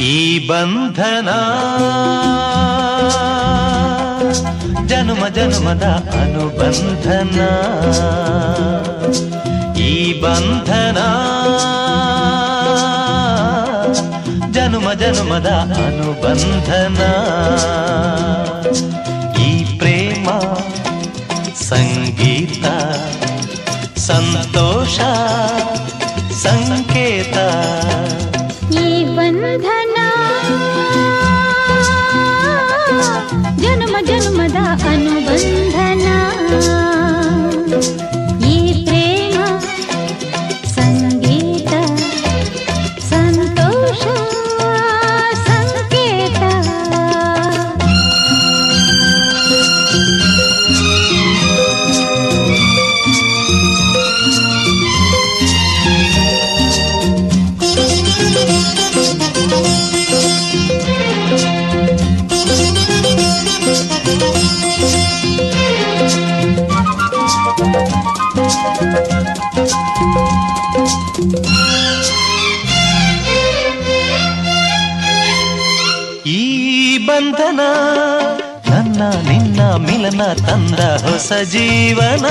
ಈ ಬಂಧನ. ಜನುಮ ಜನುಮದ ಅನುಬಂಧನ. ಈ ಬಂಧನ. ಜನುಮ ಜನುಮದ ಅನುಬಂಧನ. ಈ ಪ್ರೇಮ, ಸಂಗೀತ, ಸಂತೋಷ, ಸಂಕೇತ. जीवन धन ಈ ಬಂಧನ ನನ್ನ ನಿನ್ನ ಮಿಲನ ತಂದ ಹೊಸ ಜೀವನ